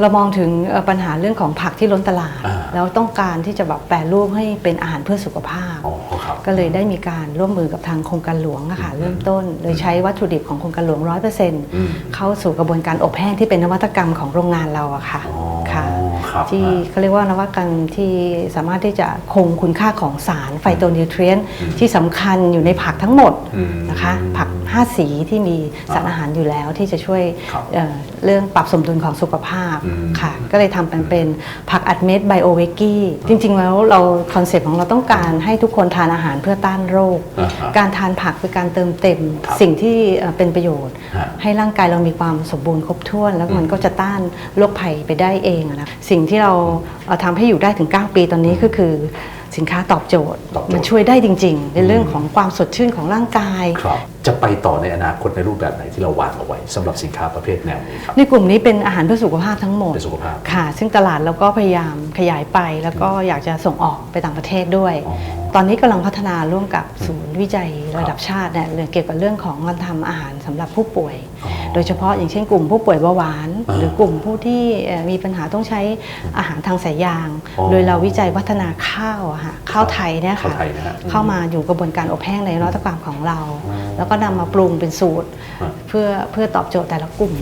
เรามองถึงปัญหาเรื่องของผักที่ล้นตลาด แล้วต้องการที่จะแบบแปรรูปให้เป็นอาหารเพื่อสุขภาพ ก็เลยได้มีการร่วมมือกับทางโครงการหลวงอะค่ะเริ่มต้น โดยใช้วัตถุดิบของโครงการหลวงอืม100%เข้าสู่กระบวนการอบแห้งที่เป็นนวัตกรรมของโรงงานเราอะค่ะอ๋อค่ะครับที่เขาเรียกว่านวัตกรรมที่สามารถที่จะคงคุณค่าของสารไฟโตนิวเทรียนที่สำคัญอยู่ในผักทั้งหมดอืมนะคะผัก 5 สีที่มีสารอาหารอยู่แล้วที่จะช่วยครับเอ่อเรื่องปรับสมดุลของสุขภาพอืมค่ะก็เลยทำเป็นเป็นผักอัดเม็ดไบโอเวกี้จริง ๆ แล้วเราคอนเซปต์ของเราต้องการให้ทุกคนทานอาหารเพื่อต้านโรค อ่าฮะการทานผักคือการเติมเต็มครับสิ่งที่เอ่อเป็นประโยชน์ ฮะให้ร่างกายเรามีความสมบูรณ์ครบถ้วน แล้วมันก็จะต้านโรคภัยไปได้เองอะนะสิ่งที่เราเอ่อทำให้อยู่ได้ถึง 9 ปีตอนนี้ก็คือสินค้าตอบโจทย์ ตอบโจทย์ มันช่วยได้จริง ๆ ในเรื่องของความสดชื่นของร่างกาย ครับ จะไปต่อในอนาคตในรูปแบบไหนที่เราวางเอาไว้สำหรับสินค้าประเภทแนวนี้ครับ ในกลุ่มนี้เป็นอาหารเพื่อสุขภาพทั้งหมดเป็นสุขภาพค่ะ ซึ่งตลาดเราก็พยายามขยายไป แล้วก็อยากจะส่งออกไปต่างประเทศด้วย อ๋อ ตอนนี้กำลังพัฒนาร่วมกับศูนย์วิจัยระดับชาติเนี่ยเรื่องเกี่ยวกับเรื่องของการทำอาหารสำหรับผู้ป่วยอ๋อโดยเฉพาะอย่างเช่นกลุ่มผู้ป่วยเบาหวานอ่าหรือกลุ่มผู้ที่เอ่อมีปัญหาต้องใช้อาหารทางสายยางอ๋อโดยเราวิจัยวัฒนาข้าวอะค่ะข้าวไทยเนี่ยข้าวค่ะไทยนะฮะเข้ามาอยู่กระบวนการอบแห้งในนวัตกรรมของเราอ๋อแล้วก็นำมาปรุงเป็นสูตรอ่าเพื่อเพื่อตอบโจทย์แต่ละกลุ่ม